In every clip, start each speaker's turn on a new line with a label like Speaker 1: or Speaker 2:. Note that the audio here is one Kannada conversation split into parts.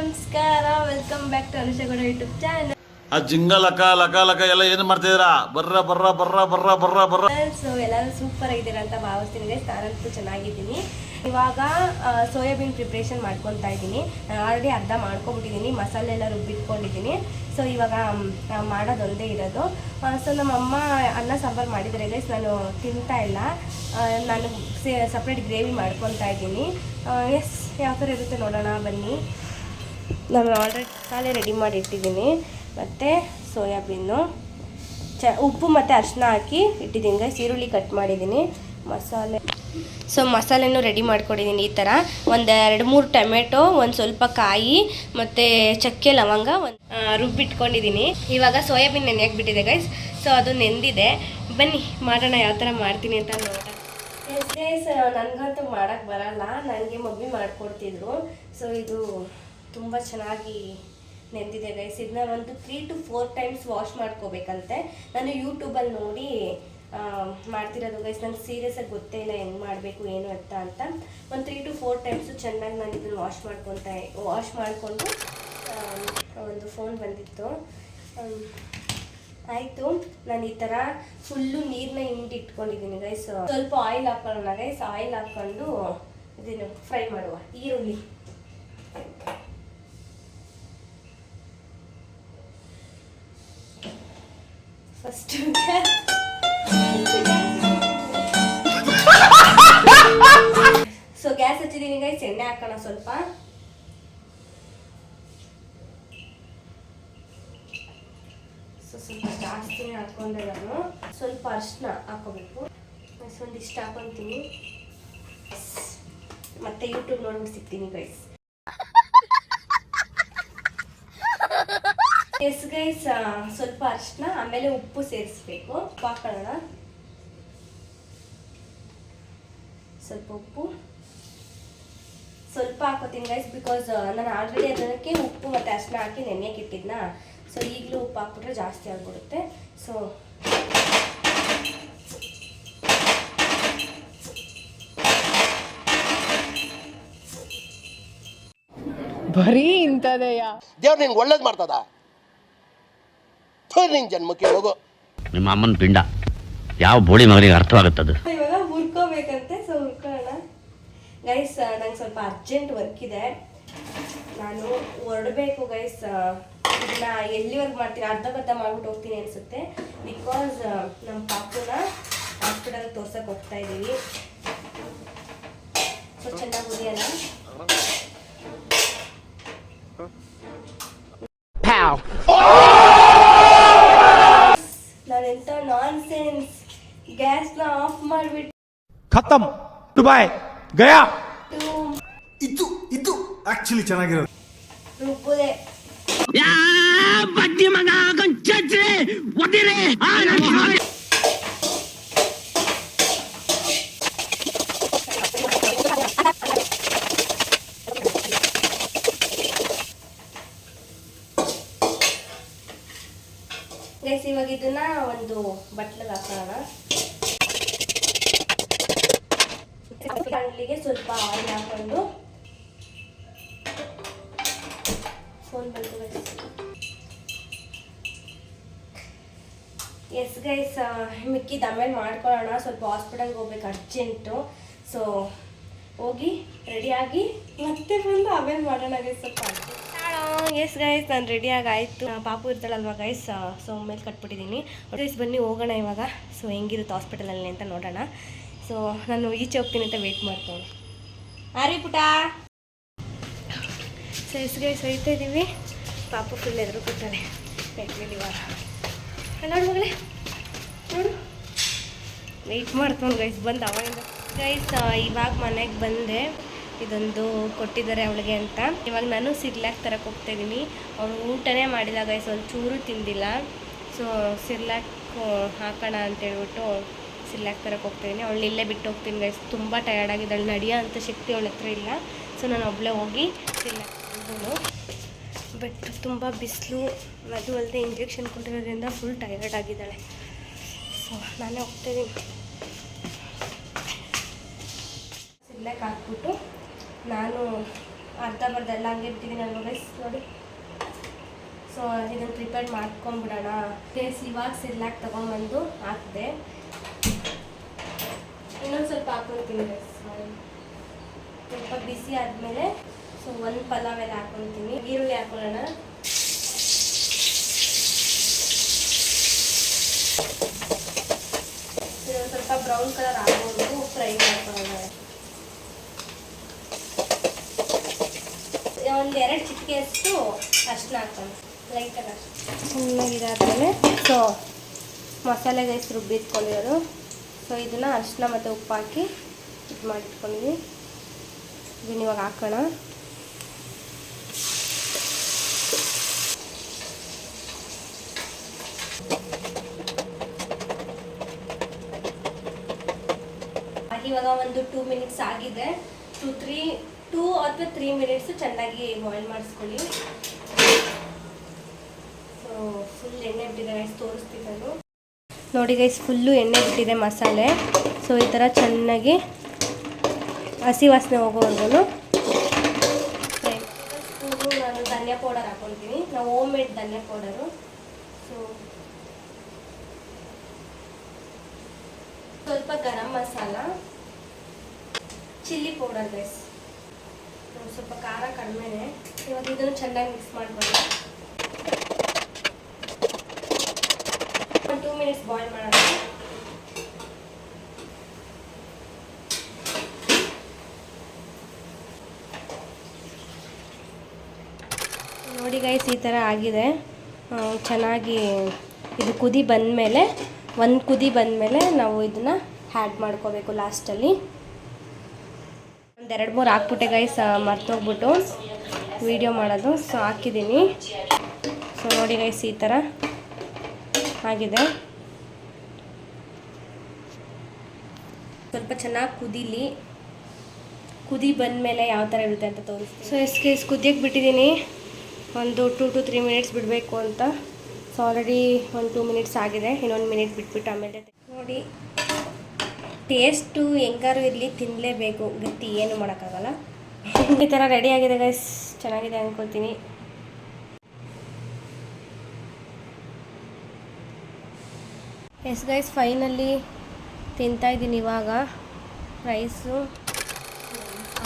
Speaker 1: ನಮಸ್ಕಾರ welcome back to ಅನುಷಗೌಡ YouTube channel
Speaker 2: ಆ ಜಿಂಗ ಲಕ ಲಕ ಲಕ ಎಲ್ಲ ಏನು ಮಾಡ್ತಿದ್ದೀರಾ? ಬರ್ರ ಬರ್ರ ಬರ್ರ ಬರ್ರ ಬರ್ರ ಬರ್ರ.
Speaker 1: ಸೊ ಎಲ್ಲರೂ ಸೂಪರ್ ಆಗಿದ್ದೀರಾ ಅಂತ ಭಾವಿಸ್ತೀನಿ ಗೈಸ್ ನಾನಂತೂ ಚೆನ್ನಾಗಿದ್ದೀನಿ. ಇವಾಗ ಸೋಯಾಬೀನ್ ಪ್ರಿಪ್ರೇಷನ್ ಮಾಡ್ಕೊತಾ ಇದ್ದೀನಿ. ನಾನು ಆಲ್ರೆಡಿ ಅರ್ಧ ಮಾಡ್ಕೊಬಿಟ್ಟಿದ್ದೀನಿ ಮಸಾಲೆ ಎಲ್ಲ ರುಬ್ಬಿಟ್ಕೊಂಡಿದ್ದೀನಿ. ಸೊ ಇವಾಗ ಮಾಡೋದೊಂದೇ ಇರೋದು. ಸೊ ನಮ್ಮ ಅಮ್ಮ ಅನ್ನ ಸಾಂಬಾರ್ ಮಾಡಿದ್ರೆ ಗೈಸ್ ನಾನು ತಿಂತಾ ಇಲ್ಲ. ನಾನು ಸಪ್ರೇಟ್ ಗ್ರೇವಿ ಮಾಡ್ಕೊತಾ ಇದ್ದೀನಿ. ಎಸ್ ಯಾವ ಥರ ಇರುತ್ತೆ ನೋಡೋಣ ಬನ್ನಿ. ನಾನು ಆಲ್ರೆಡಿ ಮಸಾಲೆ ರೆಡಿ ಮಾಡಿ ಇಟ್ಟಿದ್ದೀನಿ. ಮತ್ತು ಸೋಯಾಬೀನು, ಚ, ಉಪ್ಪು ಮತ್ತು ಅರಿಶಿನ ಹಾಕಿ ಇಟ್ಟಿದ್ದೀನಿ ಗೈಸ್ ಈರುಳ್ಳಿ ಕಟ್ ಮಾಡಿದ್ದೀನಿ. ಮಸಾಲೆ. ಸೊ ಮಸಾಲೆನೂ ರೆಡಿ ಮಾಡ್ಕೊಂಡಿದ್ದೀನಿ ಈ ಥರ ಒಂದು ಎರಡು ಮೂರು ಟೊಮೆಟೊ, ಒಂದು ಸ್ವಲ್ಪ ಕಾಯಿ, ಮತ್ತು ಚಕ್ಕೆ ಲವಂಗ, ಒಂದು ರುಬ್ಬಿಟ್ಕೊಂಡಿದ್ದೀನಿ. ಇವಾಗ ಸೋಯಾಬೀನ್ ನೆನೆಯಕ್ಕೆ ಬಿಟ್ಟಿದೆ ಗೈಸ್ ಸೊ ಅದು ನೆಂದಿದೆ. ಬನ್ನಿ, ಮಾಡೋಣ ಯಾವ ಥರ ಮಾಡ್ತೀನಿ ಅಂತ ನೋಡೋಣ. ಎಸ್ ನನಗಂತೂ ಮಾಡೋಕ್ಕೆ ಬರಲ್ಲ. ನನಗೆ ಮಮ್ಮಿ ಮಾಡಿಕೊಡ್ತಿದ್ರು. ಸೊ ಇದು ತುಂಬ ಚೆನ್ನಾಗಿ ನೆಂದಿದೆ ಗೈಸ್ ಇದನ್ನ ಒಂದು three to four times wash ಮಾಡ್ಕೋಬೇಕಂತೆ. ನಾನು ಯೂಟ್ಯೂಬಲ್ಲಿ ನೋಡಿ ಮಾಡ್ತಿರೋದು ಗೈಸ್ ನಂಗೆ ಸೀರಿಯಸ್ಸಾಗಿ ಗೊತ್ತೇ ಇಲ್ಲ ಹೆಂಗೆ ಮಾಡಬೇಕು, ಏನು ಅಂತ ಅಂತ. ಒಂದು ತ್ರೀ ಟು ಫೋರ್ ಟೈಮ್ಸು ಚೆನ್ನಾಗಿ ನಾನು ಇದನ್ನು ವಾಶ್ ಮಾಡ್ಕೊತ ವಾಶ್ ಮಾಡಿಕೊಂಡು ಒಂದು ಫೋನ್ ಬಂದಿತ್ತು. ಆಯಿತು. ನಾನು ಈ ಥರ ಫುಲ್ಲು ನೀರನ್ನ ಹಿಂಡಿಟ್ಕೊಂಡಿದ್ದೀನಿ ಗೈಸ್ ಸ್ವಲ್ಪ ಆಯಿಲ್ ಹಾಕೊಳ್ಳೋಣ ಗೈಸ್ ಆಯಿಲ್ ಹಾಕ್ಕೊಂಡು ಇದನ್ನು ಫ್ರೈ ಮಾಡುವ. ಈರುಳ್ಳಿ. ಫಸ್ಟ್ ಸೊ ಗ್ಯಾಸ್ ಹಚ್ಚಿದ್ದೀನಿ ಗೈಸ್ ಎಣ್ಣೆ ಹಾಕೋಣ ಸ್ವಲ್ಪ. ಸೊ ಸ್ವಲ್ಪ ಜಾಸ್ತಿನೇ ಹಾಕೊಂಡೆ ನಾನು. ಸ್ವಲ್ಪ ಅರ್ಶಿನ ಹಾಕೋಬೇಕು. ಒಂದಿಷ್ಟು ಹಾಕೊತೀನಿ. ಮತ್ತೆ ಯೂಟ್ಯೂಬ್ ನೋಡ್ಬಿಟ್ಟು ಸಿಗ್ತೀನಿ ಗೈಸ್ ಎಸ್ ಗೈಸ್ ಸ್ವಲ್ಪ ಅರ್ಶಿನ ಆಮೇಲೆ ಉಪ್ಪು ಸೇರಿಸ್ಬೇಕು. ಉಪ್ಪು ಹಾಕೊಳ್ಳೋಣ. ಸ್ವಲ್ಪ ಉಪ್ಪು. ಸ್ವಲ್ಪ ಹಾಕೋತೀನಿ ಗೈಸ್ ಬಿಕಾಸ್ ನಾನು ಆಲ್ರೆಡಿ ಅದಕ್ಕೆ ಉಪ್ಪು ಮತ್ತು ಅರ್ಶಿನ ಹಾಕಿ ನೆನೆಯಕ್ಕೆ ಇಟ್ಟಿದ್ನ? ಸೊ ಈಗಲೂ ಉಪ್ಪು ಹಾಕ್ಬಿಟ್ರೆ ಜಾಸ್ತಿ ಆಗಿಬಿಡುತ್ತೆ. ಸೊ
Speaker 3: ಬರೀ ಇಂಥದೆಯಾ?
Speaker 4: ದೇವ್ರು ನಿಂಗೆ ಒಳ್ಳೇದು ಮಾಡ್ತದ? ನಿನ್ ಜನ್ಮಕ್ಕೆ ಹೋಗು.
Speaker 5: ನಿಮ್ಮ ಅಮ್ಮನ ಪಿಂಡ. ಯಾವ ಬೋಳಿ ಮಗನಿಗೆ ಅರ್ಥವಾಗುತ್ತದು?
Speaker 1: ಇವಾಗ ಹುರ್ಕೋಬೇಕಂತೆ ಸೊ ಹುರ್ಕೊಳ್ಳೋಣ. ಗೈಸ್ ನಂಗೆ ಸ್ವಲ್ಪ ಅರ್ಜೆಂಟ್ ವರ್ಕ್ ಇದೆ. ನಾನು ಹೊರಡಬೇಕು ಗೈಸ್ ಇದನ್ನ ಎಲ್ಲಿವರೆಗೆ ಮಾಡ್ತೀನಿ ಅರ್ಧ ಬರ್ಧ ಮಾಡ್ಬಿಟ್ಟು ಹೋಗ್ತೀನಿ ಅನ್ಸುತ್ತೆ. ಬಿಕಾಸ್ ನಮ್ಮ ಪಾಪನ ಹಾಸ್ಪಿಟಲ್ ತೋರ್ಸಕ್ಕೆ ಹೋಗ್ತಾ ಇದ್ದೀವಿ ಸೊ ಚೆನ್ನಾಗಿ ಹುರಿಯೋಣ
Speaker 6: ತಮ್ ದುಬಾಯ್ ಗಯಾ
Speaker 7: ಇದು ಇದು ಆಕ್ಚುಲಿ ಚೆನ್ನಾಗಿರೋದು.
Speaker 1: ಬಡ್ಡಿ ಮಗ ಚಟ್ರಿ ಒದಿರಿ ಇವಾಗ ಇದನ್ನ ಒಂದು ಬಟ್ಲಿಗೆ ಹಾಕೋಣ. ಬಾಣಲಿಗೆ ಸ್ವಲ್ಪ ಆಯಿಲ್ ಬಂತು ಎಸ್ ಗೈಸ್ ಮಿಕ್ಕಿದ ಆಮೇಲೆ ಮಾಡ್ಕೊಳ್ಳೋಣ. ಸ್ವಲ್ಪ ಹಾಸ್ಪಿಟಲ್ಗೆ ಹೋಗ್ಬೇಕು ಅರ್ಜೆಂಟು ಸೊ ಹೋಗಿ ರೆಡಿಯಾಗಿ ಮತ್ತೆ ಬಂದು ಆಮೇಲೆ ಮಾಡೋಣ ಗೈಸ್ ಸ್ವಲ್ಪ. ಎಸ್ ಗೈಸ್ ನಾನು ರೆಡಿಯಾಗಿ ಆಯಿತು ಪಾಪು ಇರ್ತಾಳಲ್ವ ಗೈಸ್ ಸೊ ಮೇಲೆ ಕಟ್ಬಿಟ್ಟಿದ್ದೀನಿ ಗೈಸ್ ಬನ್ನಿ, ಹೋಗೋಣ ಇವಾಗ. ಸೊ ಹೆಂಗಿರುತ್ತೆ ಹಾಸ್ಪಿಟಲಲ್ಲಿ ಅಂತ ನೋಡೋಣ. ಸೊ ನಾನು ಈಚೆ ಹೋಗ್ತೀನಿ ಅಂತ ವೆಯ್ಟ್ ಮಾಡ್ತೇನೆ. ಆರಿ ಪುಟ. ಸೈಸ್ಗೆ ಹೋಯ್ತಾ ಇದ್ದೀವಿ ಪಾಪ ಫುಲ್ ಎದುರು ಕೊಡ್ತಾರೆ ಇವಾಗ. ನೋಡು ಮಗಳೇ. ನೋಡು. ವೆಯ್ಟ್ ಮಾಡ್ಕೊಂಡು ಗೈಸ್ ಬಂದು ಅವಾಗಿಂದ ಗೈಸ್ ಇವಾಗ ಮನೆಗೆ ಬಂದೆ. ಇದೊಂದು ಕೊಟ್ಟಿದ್ದಾರೆ ಅವಳಿಗೆ ಅಂತ. ಇವಾಗ ನಾನು ಸಿರ್ಲಾಕ್ ತರಕ್ಕೆ ಹೋಗ್ತಾ ಇದ್ದೀನಿ ಅವಳು ಊಟನೇ ಮಾಡಿಲ್ಲ ಗೈಸ್ ಒಂದು ಚೂರು ತಿಂದಿಲ್ಲ. ಸೊ ಸಿರ್ಲಾಕ್ ಹಾಕೋಣ ಅಂತ ಸಿರ್ಲಾಕ್ ತರಕ್ಕೆ ಹೋಗ್ತಾ ಇದ್ದೀನಿ ಅವಳು ಇಲ್ಲೇ ಬಿಟ್ಟು ಹೋಗ್ತೀನಿ ಗೈಸ್ ತುಂಬ ಟಯರ್ಡ್ ಆಗಿದ್ದಾಳೆ ನಡೆಯೋ ಅಂತ ಶಕ್ತಿ ಅವಳ ಹತ್ರ ಇಲ್ಲ. ಸೊ ನಾನು ಒಬ್ಬಳೇ ಹೋಗಿ ತಂದಳು ಬಟ್ ತುಂಬ ಬಿಸಿಲು, ಅದು ಅಲ್ಲದೆ ಇಂಜೆಕ್ಷನ್ ಕೊಟ್ಟಿರೋದ್ರಿಂದ ಫುಲ್ ಟಯರ್ಡ್ ಆಗಿದ್ದಾಳೆ. ಸೊ ನಾನೇ ಹೋಗ್ತಾಯಿದ್ದೀನಿ ಸಿರ್ಲಾಕ್ ಹಾಕ್ಬಿಟ್ಟು ನಾನು ಅರ್ಧ ಬರ್ದ ಎಲ್ಲ ಹಂಗೆ ಬಿಟ್ಟಿದ್ದೀನಿ ಅಲ್ವ ಗೈಸ್ ನೋಡಿ. ಸೊ ಇದನ್ನು ಪ್ರಿಪೇರ್ ಮಾಡ್ಕೊಂಬಿಡೋಣ. ಫೇಸ್ ಇವಾಗ ಸಿರ್ಲಾಕ್ ತೊಗೊಂಬಂದು ಹಾಕಿದೆ. ಇನ್ನೊಂದು ಸ್ವಲ್ಪ ಹಾಕೊಳ್ತೀನಿ ಗೈಸ್ ಸ್ವಲ್ಪ ಬಿಸಿ ಆದಮೇಲೆ ಸೊ ಒಂದು ಪಲಾವ್ ಎಲ್ಲ ಹಾಕ್ಕೊಳ್ತೀನಿ ಈರುಳ್ಳಿ ಹಾಕೊಳ್ಳೋಣ. ಸ್ವಲ್ಪ ಬ್ರೌನ್ ಕಲರ್ ಆಗೋವರೆಗೂ ಫ್ರೈ ಮಾಡ್ಕೊಳ್ಳೋಣ. ಒಂದು ಎರಡು ಚಿಟಿಕೆಯಷ್ಟು ಅಷ್ಟನ್ನ ಹಾಕೊಂಡು ಲೈಟಾಗಿ ಅಷ್ಟು. ಚೆನ್ನಾಗಿದಾದ್ಮೇಲೆ ಸೊ ಮಸಾಲೆ ಗೈಸ್ ರುಬ್ಬಿಟ್ಕೊಂಡಿರೋದು. ಸೊ ಇದನ್ನು ಅರಿಶಿನ ಮತ್ತು ಉಪ್ಪು ಹಾಕಿ ಇದು ಮಾಡಿಟ್ಕೊಂಡಿದ್ವಿ ಇದನ್ನ ಇವಾಗ ಹಾಕೋಣ. ಇವಾಗ ಒಂದು ಟೂ ಮಿನಿಟ್ಸ್ ಆಗಿದೆ. ಟೂ ತ್ರೀ ಟೂ ಅಥವಾ ತ್ರೀ ಮಿನಿಟ್ಸ್ ಚೆನ್ನಾಗಿ ಬಾಯ್ಲ್ ಮಾಡಿಸ್ಕೊಳ್ಳಿ. ಸೊ ಫುಲ್ ಎಣ್ಣೆ ಬಿಟ್ಟಿದೆ ನಾನು. ನೋಡಿ ಗೈಸ್ ಫುಲ್ಲು ಎಣ್ಣೆ ಬಿಟ್ಟಿದೆ ಮಸಾಲೆ. ಸೊ ಈ ಥರ ಚೆನ್ನಾಗಿ ಹಸಿ ವಾಸನೆ ಹೋಗೋವರೆಗೂ ನಾನು ಧನಿಯಾ ಪೌಡರ್ ಹಾಕೊಳ್ತೀನಿ ನಾವು home made dhania powder so ಸ್ವಲ್ಪ garam masala. Chilli powder guys ಸ್ವಲ್ಪ ಖಾರ ಕಡಿಮೆನೆ. ಇವಾಗ ಇದನ್ನು ಚೆನ್ನಾಗಿ ಮಿಕ್ಸ್ ಮಾಡ್ಕೊಳ್ಳಿ. ಒಂದು ಟೂ ಮಿನಿಟ್ಸ್ ಬಾಯ್ಲ್ ನೋಡಿ ಗೈಸ್ ಈ ಥರ ಆಗಿದೆ. ಚೆನ್ನಾಗಿ ಇದು ಕುದಿ ಬಂದಮೇಲೆ, ಒಂದು ಕುದಿ ಬಂದಮೇಲೆ ನಾವು ಇದನ್ನು ಹ್ಯಾಡ್ ಮಾಡ್ಕೋಬೇಕು ಲಾಸ್ಟಲ್ಲಿ ಒಂದು ಎರಡು ಮೂರು ಹಾಕ್ಬಿಟ್ಟೆ ಗೈಸ್ ಮರ್ತೋಗ್ಬಿಟ್ಟು ವೀಡಿಯೋ ಮಾಡೋದು. ಸೊ ಹಾಕಿದ್ದೀನಿ. ಸೊ ನೋಡಿ ಗೈಸ್ ಈ ಥರ ಆಗಿದೆ. ಸ್ವಲ್ಪ ಚೆನ್ನಾಗಿ ಕುದೀಲಿ. ಕುದಿ ಬಂದಮೇಲೆ ಯಾವ ಥರ ಇರುತ್ತೆ ಅಂತ ತೋರಿಸ್ತೀನಿ. ಸೊ ಎಸ್ ಕೇಸ್ ಕುದಿಯಕ್ಕೆ ಬಿಟ್ಟಿದ್ದೀನಿ. ಒಂದು ಟೂ ಟು ತ್ರೀ ಮಿನಿಟ್ಸ್ ಬಿಡಬೇಕು ಅಂತ. ಸೊ ಆಲ್ರೆಡಿ ಒಂದು ಟೂ ಮಿನಿಟ್ಸ್ ಆಗಿದೆ. ಇನ್ನೊಂದು ಮಿನಿಟ್ ಬಿಟ್ಬಿಟ್ಟು ಆಮೇಲೆ ನೋಡಿ ಟೇಸ್ಟು ಹೆಂಗಾರು ಇರಲಿ ತಿನ್ನಲೇಬೇಕು ಗಟ್ಟಿ ಏನು ಮಾಡೋಕ್ಕಾಗಲ್ಲ. ಈ ಥರ ರೆಡಿ ಆಗಿದೆ ಗೈಸ್ ಚೆನ್ನಾಗಿದೆ ಅಂದ್ಕೊಳ್ತೀನಿ ಎಸ್ ಗೈಸ್ ಫೈನಲ್ಲಿ ತಿಂತಾಯಿದ್ದೀನಿ ಇವಾಗ ರೈಸು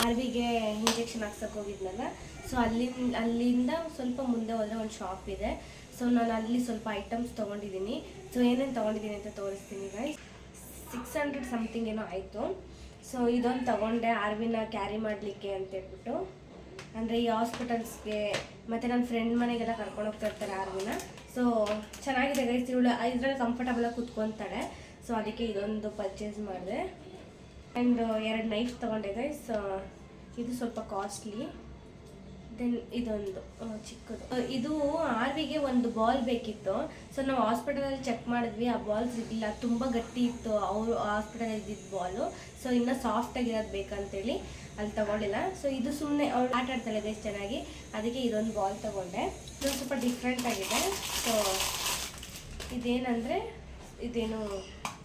Speaker 1: ಆರ್ವಿಗೆ ಇಂಜೆಕ್ಷನ್ ಹಾಕ್ಸಕ್ಕೆ ಹೋಗಿದ್ನಲ್ಲ? ಸೊ ಅಲ್ಲಿ ಅಲ್ಲಿಂದ ಸ್ವಲ್ಪ ಮುಂದೆ ಹೋದರೆ ಒಂದು ಶಾಪ್ ಇದೆ. ಸೊ ನಾನು ಅಲ್ಲಿ ಸ್ವಲ್ಪ ಐಟಮ್ಸ್ ತೊಗೊಂಡಿದ್ದೀನಿ. ಸೊ ಏನೇನು ತೊಗೊಂಡಿದ್ದೀನಿ ಅಂತ ತೋರಿಸ್ತೀನಿ ಗೈಸ್ ಸಿಕ್ಸ್ ಹಂಡ್ರೆಡ್ ಸಮಥಿಂಗ್ ಏನೋ ಆಯಿತು. ಸೊ ಇದೊಂದು ತೊಗೊಂಡೆ, ಆರ್ವಿನ ಕ್ಯಾರಿ ಮಾಡಲಿಕ್ಕೆ ಅಂತ ಹೇಳ್ಬಿಟ್ಟು. ಅಂದರೆ ಈ ಹಾಸ್ಪಿಟಲ್ಸ್ಗೆ ಮತ್ತು ನನ್ನ ಫ್ರೆಂಡ್ ಮನೆಗೆಲ್ಲ ಕರ್ಕೊಂಡು ಹೋಗ್ತಾ ಇರ್ತಾರೆ ಆರ್ವಿನ. ಸೊ ಚೆನ್ನಾಗಿದೆ ಗೈಸ್ ಇವಳು ಇದರಲ್ಲಿ ಕಂಫರ್ಟಬಲಾಗಿ ಕುತ್ಕೊತಾಳೆ. ಸೊ ಅದಕ್ಕೆ ಇದೊಂದು ಪರ್ಚೇಸ್ ಮಾಡಿದೆ. ಆ್ಯಂಡ್ ಎರಡು ನೈಫ್ ತೊಗೊಂಡೆ ಗೈಸ್ ಇದು ಸ್ವಲ್ಪ ಕಾಸ್ಟ್ಲಿ ದೆನ್ ಇದೊಂದು ಚಿಕ್ಕದು. ಇದು ಆರ್ವಿಗೆ ಒಂದು ಬಾಲ್ ಬೇಕಿತ್ತು. ಸೊ ನಾವು ಹಾಸ್ಪಿಟಲಲ್ಲಿ ಚೆಕ್ ಮಾಡಿದ್ವಿ, ಆ ಬಾಲ್ ಸಿಗಲಿಲ್ಲ. ತುಂಬ ಗಟ್ಟಿ ಇತ್ತು. ಅವರು ಹಾಸ್ಪಿಟಲಲ್ಲಿ ಇದ್ದಿದ್ದು ಬಾಲು. ಸೊ ಇನ್ನೂ ಸಾಫ್ಟಾಗಿರೋದು ಬೇಕಂತೇಳಿ ಅಲ್ಲಿ ತಗೊಂಡಿಲ್ಲ. ಸೊ ಇದು ಸುಮ್ಮನೆ ಅವ್ರು ಆಟ ಆಡ್ತಾಳೆ ಚೆನ್ನಾಗಿ. ಅದಕ್ಕೆ ಇದೊಂದು ಬಾಲ್ ತೊಗೊಂಡೆ. ಇದು ಸ್ವಲ್ಪ ಡಿಫ್ರೆಂಟ್ ಆಗಿದೆ. ಸೊ ಇದೇನಂದರೆ, ಇದೇನು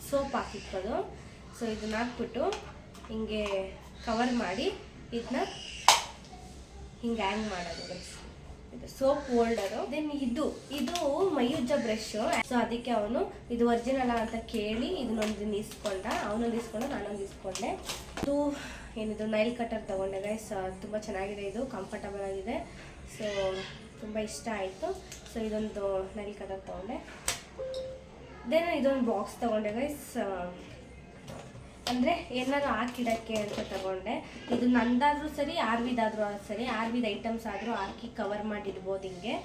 Speaker 1: ಸೋಪ್ ಹಾಕಿತ್ತು ಸೊ ಇದನ್ನ ಹಾಕ್ಬಿಟ್ಟು ಹಿಂಗೆ ಕವರ್ ಮಾಡಿ, ಇದನ್ನ ಹಿಂಗೆ ಹ್ಯಾಂಗ್ ಮಾಡೋದು ಇದು ಸೋಪ್ ಹೋಲ್ಡರ್ ದೆನ್ ಇದು ಇದು ಮಯೂಜ ಬ್ರಷ್ ಸೊ ಅದಕ್ಕೆ ಅವನು ಇದು ಒರಿಜಿನಲ್ ಅಂತ ಕೇಳಿ ಇದನ್ನೊಂದು ಇಸ್ಕೊಂಡ, ಅವನೊಂದು ಇಸ್ಕೊಂಡ, ನಾನೊಂದು ಇಸ್ಕೊಂಡೆ. ಇದು ಏನಿದು ನೈಲ್ ಕಟರ್ ತೊಗೊಂಡೆ ಗೈಸ್ ತುಂಬ ಚೆನ್ನಾಗಿದೆ, ಇದು ಕಂಫರ್ಟಬಲ್ ಆಗಿದೆ. ಸೊ ತುಂಬ ಇಷ್ಟ ಆಯಿತು. ಸೊ ಇದೊಂದು ನೈಲ್ ಕಟರ್ ತೊಗೊಂಡೆ. ದೆನ್ ಇದೊಂದು ಬಾಕ್ಸ್ ತೊಗೊಂಡೆ ಗೈಸ್ ಅಂದರೆ ಏನಾದ್ರು ಹಾಕಿಡಕ್ಕೆ ಅಂತ ತಗೊಂಡೆ. ಇದು ನಂದಾದರೂ ಸರಿ, ಆರ್ವಿದಾದರೂ ಸರಿ, ಆರ್ವಿದ ಐಟಮ್ಸ್ ಆದರೂ ಹಾಕಿ ಕವರ್ ಮಾಡಿಡ್ಬೋದು ಹಿಂಗೆ.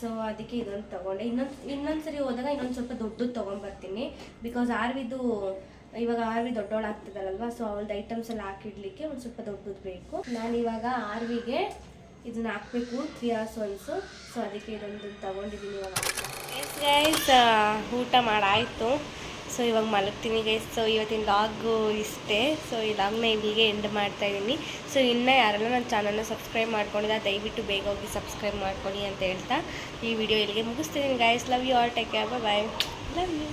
Speaker 1: ಸೊ ಅದಕ್ಕೆ ಇದೊಂದು ತೊಗೊಂಡೆ. ಇನ್ನೊಂದು ಇನ್ನೊಂದು ಸರಿ ಹೋದಾಗ ಇನ್ನೊಂದು ಸ್ವಲ್ಪ ದೊಡ್ಡದು ತೊಗೊಂಬರ್ತೀನಿ. ಬಿಕಾಸ್ ಆರ್ವಿದು, ಇವಾಗ ಆರ್ವಿ ದೊಡ್ಡವಳು ಆಗ್ತದಲ್ವ ಸೊ ಅವಳದ್ದು ಐಟಮ್ಸ್ ಎಲ್ಲ ಹಾಕಿಡ್ಲಿಕ್ಕೆ ಒಂದು ಸ್ವಲ್ಪ ದೊಡ್ಡದು ಬೇಕು. ನಾನು ಇವಾಗ ಆರ್ವಿಗೆ ಇದನ್ನ ಹಾಕಬೇಕು ತ್ರೀ ಅವರ್ಸ್ ಒನ್ಸು ಸೊ ಅದಕ್ಕೆ ಇದೊಂದು ತೊಗೊಂಡಿದ್ದೀನಿ ಇವಾಗ. ಊಟ ಮಾಡಾಯಿತು. ಸೊ ಇವಾಗ ಮಲಗ್ತೀನಿ ಗೈಸ್ ಸೊ ಇವತ್ತಿನ ಲಾಗು ಇಷ್ಟೇ. ಸೊ ಈ ಲಾಗ್ನ ಇಲ್ಲಿಗೆ ಎಂಡ್ ಮಾಡ್ತಾ ಇದ್ದೀನಿ ಸೊ ಇನ್ನೂ ಯಾರೆಲ್ಲ ನನ್ನ ಚಾನಲ್ನ ಸಬ್ಸ್ಕ್ರೈಬ್ ಮಾಡ್ಕೊಂಡಿಲ್ಲ, ದಯವಿಟ್ಟು ಬೇಗ ಹೋಗಿ ಸಬ್ಸ್ಕ್ರೈಬ್ ಮಾಡ್ಕೊಳ್ಳಿ ಅಂತ ಹೇಳ್ತಾ ಈ ವಿಡಿಯೋ ಇಲ್ಲಿಗೆ ಮುಗಿಸ್ತೀನಿ guys love you all take care bye love you